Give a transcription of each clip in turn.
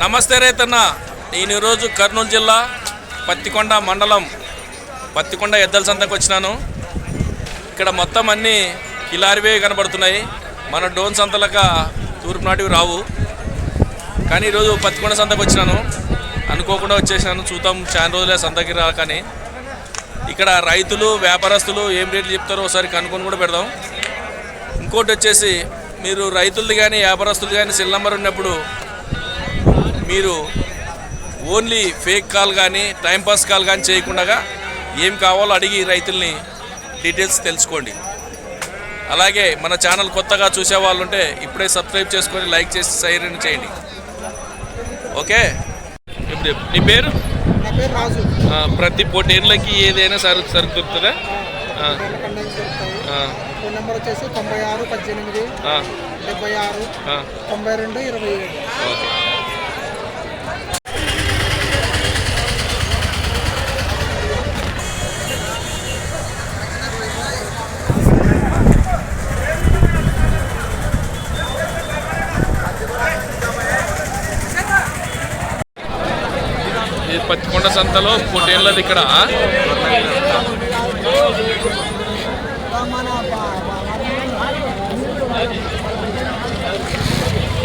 నమస్తే రైతన్న. నేను ఈరోజు కర్నూలు జిల్లా పత్తికొండ మండలం పత్తికొండ ఎద్దల సంతకు వచ్చినాను. ఇక్కడ మొత్తం అన్నీ కిలారివే కనబడుతున్నాయి. మన డోన్ సంతలక తూర్పు నాటివి రావు. కానీ ఈరోజు పత్తికొండ సంతకు వచ్చినాను. అనుకోకుండా వచ్చేసినాను. చూద్దాం చాలా రోజులే సంతకి రా కానీ. ఇక్కడ రైతులు వ్యాపారస్తులు ఏం రేట్లు చెప్తారో ఒకసారి కనుక్కొని కూడా పెడదాం. ఇంకోటి వచ్చేసి మీరు రైతులది కానీ వ్యాపారస్తులు కానీ సెల్ నెంబర్ ఉన్నప్పుడు మీరు ఓన్లీ ఫేక్ కాల్ కానీ టైంపాస్ కాల్ కానీ చేయకుండా ఏం కావాలో అడిగి రైతుల్ని డీటెయిల్స్ తెలుసుకోండి. అలాగే మన ఛానల్ కొత్తగా చూసే వాళ్ళు ఉంటే ఇప్పుడే సబ్స్క్రైబ్ చేసుకొని లైక్ చేసి షేర్ చేయండి. ఓకే? ఇప్పుడు. నీ పేరు? నా పేరు రాజు. ఆ, ప్రతి పొటేన్లకి ఏదైనా సరుకు సరుకు దొరుకుతుందా ఫోన్ నెంబర్ వచ్చేసి తొంభై ఆరు పద్దెనిమిది డెబ్బై ఆరు తొంభై రెండు ఇరవై ఏడు. ఓకే ఈ పత్తికొండ సంతలో పొటేన్లది ఇక్కడ.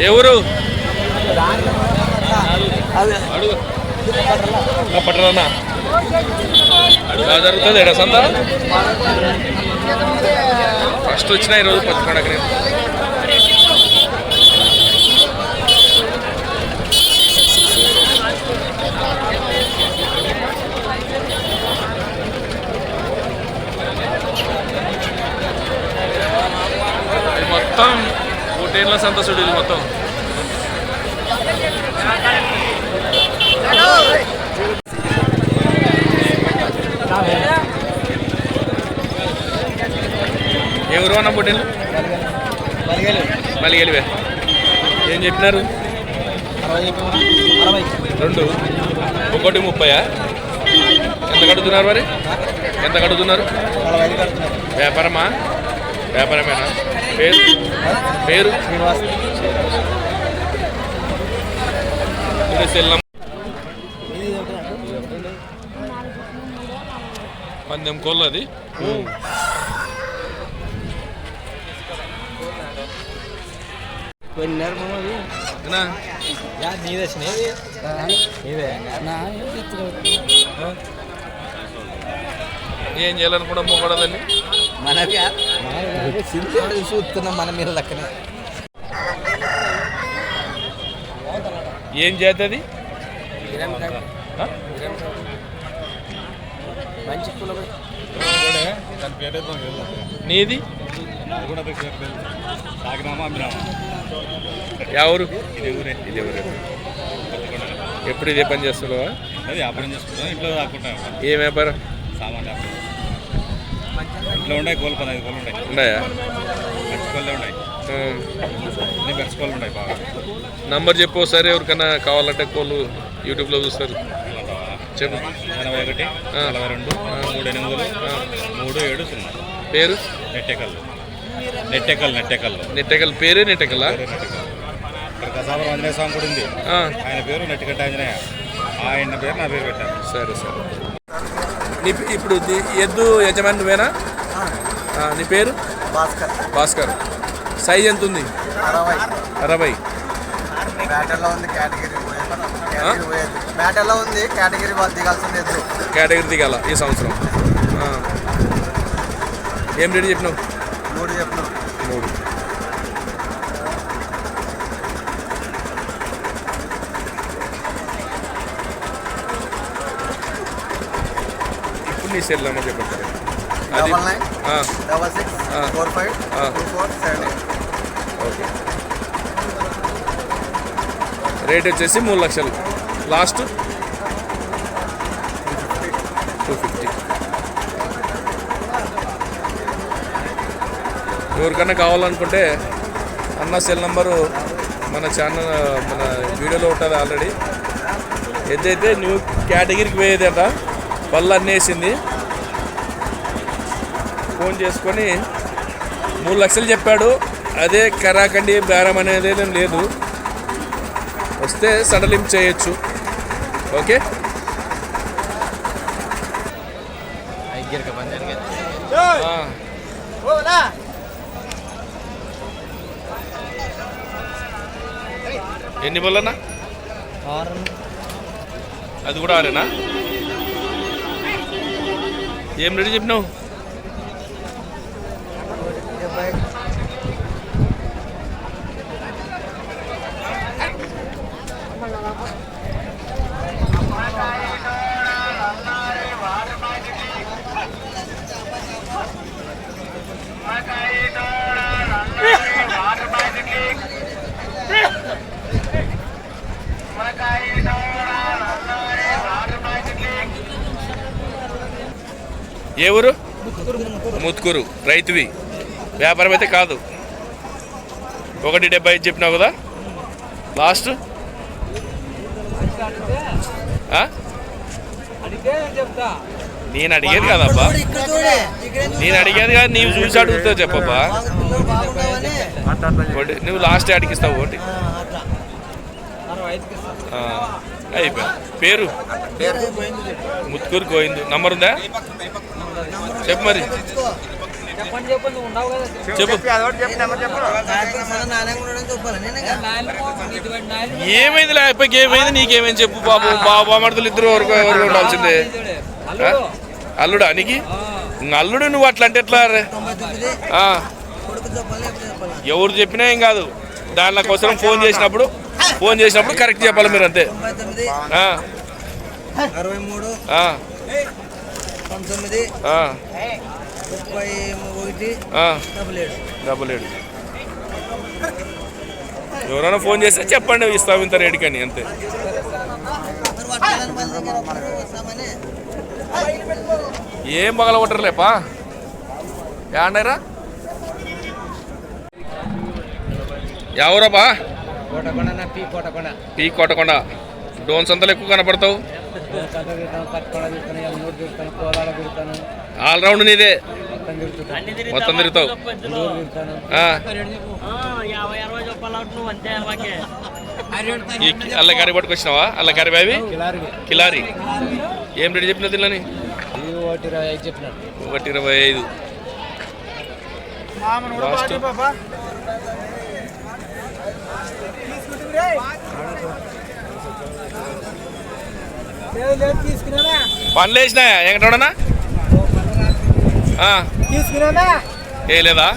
ఎవరు పట్టరానా జరుగుతుంది ఎడ సంత ఫస్ట్ వచ్చిన ఈరోజు పత్తికొండకి నేను ఇది మొత్తం హోటేళ్ళ సంత చూడు ఇది మొత్తం ఎవరు అన్న పొట్టేళ్ళు మలిగేలివే. ఏం చెప్పినారు? రెండు. ఒకటి ముప్పయా? ఎంత కడుతున్నారు మరి? ఎంత కడుతున్నారు. వ్యాపారమా? వ్యాపారమేనా? పేరు? పేరు? నంబర్. పందెం కోళ్ళు అది? ఏం చేయాలనుకుంటా మొక్కడదని మనకి చూస్తున్నాం మన మీద లెక్కనే. ఏం చేస్తుంది మంచి కులం నీది? ఎవరు ఇది ఊరే ఇది ఎవరు ఎప్పుడు ఇదే పని చేస్తున్నావా? అది వ్యాపారం చేసుకుంటాం ఇంట్లో ఏ వ్యాపారం? సామాన్ వ్యాపారం. ఇంట్లో ఉన్నాయి కోళ్ళు పదహైదు కోళ్ళు ఉన్నాయి ఉన్నాయా? మంచి కోళ్ళే ఉన్నాయి. అన్ని కోళ్ళు ఉన్నాయి బాగా. నంబర్ చెప్పు ఒకసారి ఎవరికైనా కావాలంటే కోళ్ళు యూట్యూబ్లో చూస్తారు. చెప్పు. ఎనభై ఒకటి నలభై రెండు మూడు ఎనిమిదిలు మూడు ఏడు సున్నా. పేరు? నెట్టెకల్లు. నెట్టెకల్ నెట్టెకల్లు. నెట్టెకల్ పేరే నెట్టెకల్లా? ఇక్కడ కసాపురం ఆంజనేయ స్వామి కూడా ఉంది. ఆయన పేరు నెట్టికట్ట ఆంజనేయ. ఆయన పేరు నా పేరు పెట్టాను. సరే సరే. ఇప్పుడు ఎద్దు యజమాని నువ్వేనా? నీ పేరు? భాస్కర్. భాస్కర్. సైజ్ ఎంత ఉంది అరవై. అరవై. బ్యాటర్లో ఉంది కేటగిరీ బ్యాటర్లో ఉంది కేటగిరీ వాళ్ళు దిగాల్సింది ఎద్దు కేటగిరీ దిగాల ఈ సంవత్సరం. ఏం రేటు చెప్పినావు? మూడు చెప్పిన. మూడు. ఇప్పుడు నీ సెల్ నెంబర్ చెప్పండి. Double nine double six. Four five. Two four seven eight okay. Rate వచ్చేసి మూడు లక్షలు. లాస్ట్ టూ ఫిఫ్టీ ఎవరికన్నా కావాలనుకుంటే అన్న సెల్ నంబరు మన ఛానల్ మన వీడియోలో ఉంటుంది ఆల్రెడీ. ఏదైతే న్యూ కేటగిరీకి పోయేదట పళ్ళు అన్నేసింది ఫోన్ చేసుకొని మూడు లక్షలు చెప్పాడు. అదే కరాకండి బేరం అనేది ఏం లేదు. వస్తే సడలింపు చేయొచ్చు. ఓకే? ఎన్ని బళ్ళన్నా అది కూడా ఆరేనా? ఏం రెడీ చెప్పినావు? ఏ ఊరు? ముత్కూరు రైతువి. వ్యాపారం అయితే కాదు. ఒకటి డెబ్బై ఐదు చెప్పినావు కదా? లాస్ట్? నేను అడిగేది కదబ్బా నేను అడిగేది కాదు నీవు చూసి అడుగుతావు చెప్పబ్బా నువ్వు లాస్ట్ అడిగిస్తావు ఒకటి. అయిపోయా పేరు? ముత్కూరు గోవిందు. నంబర్ ఉందా? చెప్పు మరి. చెప్పు. ఏమైంది లేకపోయి ఏమైంది? నీకేమైంది చెప్పు బాబు. బాబు మడతలు ఇద్దరు వరకు ఎవరు ఉండాల్సిందే. అల్లుడా నీకు అల్లుడు నువ్వు అట్లా అంటే ఎట్లా రే? ఎవరు చెప్పినా ఏం కాదు. దాని కోసం ఫోన్ చేసినప్పుడు ఫోన్ చేసినప్పుడు కరెక్ట్ చెప్పాలి మీరు అంతే ఆ, అరవై మూడు. పంతొమ్మిది. ముప్పై ఒకటి. డబుల్ ఏడు. డబుల్ ఏడు. ఎవరైనా ఫోన్ చేస్తే చెప్పండి ఇస్తాం ఇంత రేటుకని అంతే. ఏం పగల కొట్టరులేపా ఏడరా ఎవరబ్బా? పీ కోటకొండ. పీ సంతలు డోన్స్ ఎక్కువ కనపడతావు? కట్ట తిరుగుతాను ఆల్రౌండ్ నీదే. మొత్తం తిరుగుతావు. అల్ల తిరుగుతాను అల్లకారి పట్టుకొచ్చినావా అల్లకారి బావి? కిలారికి కిలారి. ఏం రేటు చెప్పిన తిల్లని ఒకటి ఇరవై ఐదు చెప్పినాడు ఒకటి ఇరవై ఐదు లాస్ట్ పనులు వేసినాయా? ఎక్కడన్నా ఏ లేదా?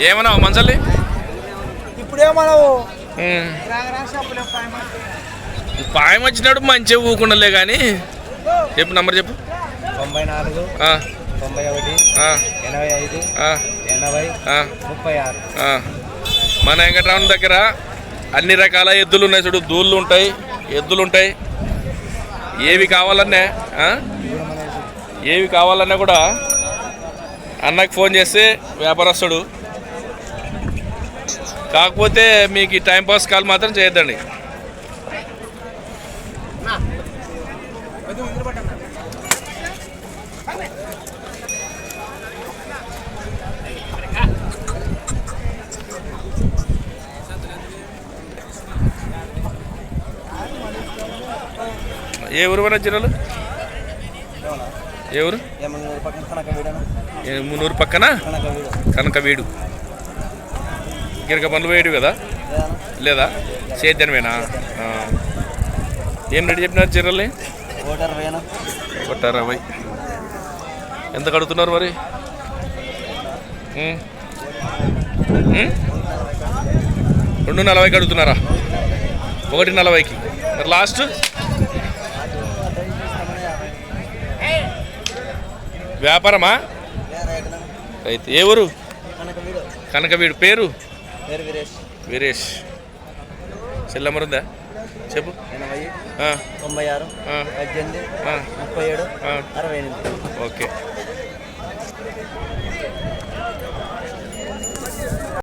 ఏమన్నావు మంచల్లి ఇప్పుడే మనం ఉమ్. పాయం వచ్చినప్పుడు మంచిగా ఊకుండలే కానీ. చెప్పు నంబర్ చెప్పు. తొంభై నాలుగు ఆ, తొంభై ఒకటి ఆ, ఎనభై ఐదు ఆ, ఎనభై ఆ, ముప్పై ఆరు. ఆ. మన వెంకటరామన్ దగ్గర అన్ని రకాల ఎద్దులు ఉన్నాయి చూడు దూళ్ళు ఉంటాయి ఎద్దులు ఉంటాయి. ఏవి కావాలన్నా ఏవి కావాలన్నా కూడా అన్నకు ఫోన్ చేస్తే వ్యాపారస్తుడు. కాకపోతే మీకు ఈ టైంపాస్ కాల్ మాత్రం చేయొద్దండి. ఏ ఊరు మన జిల్లాలో ఏ ఊరు? ఏమన్నా పక్కన మున్నూరు కనకవీడు. గిరక పనులు వేయడు కదా? లేదా? సేద్యనమేనా ఆ. ఏం రెడీ చెప్పినారు చీరల్ని? ఒకటి అరవై. ఎంత కడుతున్నారు మరి? రెండు నలభై కడుతున్నారా ఒకటి నలభైకి. మరి లాస్ట్? వ్యాపారమా? రైతు ఏ ఊరు? కనక వీడు కనకవీడు. పేరు? వీరేష్. ఉందా? చెప్పు. తొంభై ఆరు పద్దెనిమిది ముప్పై ఏడు. అరవై ఎనిమిది. ఓకే.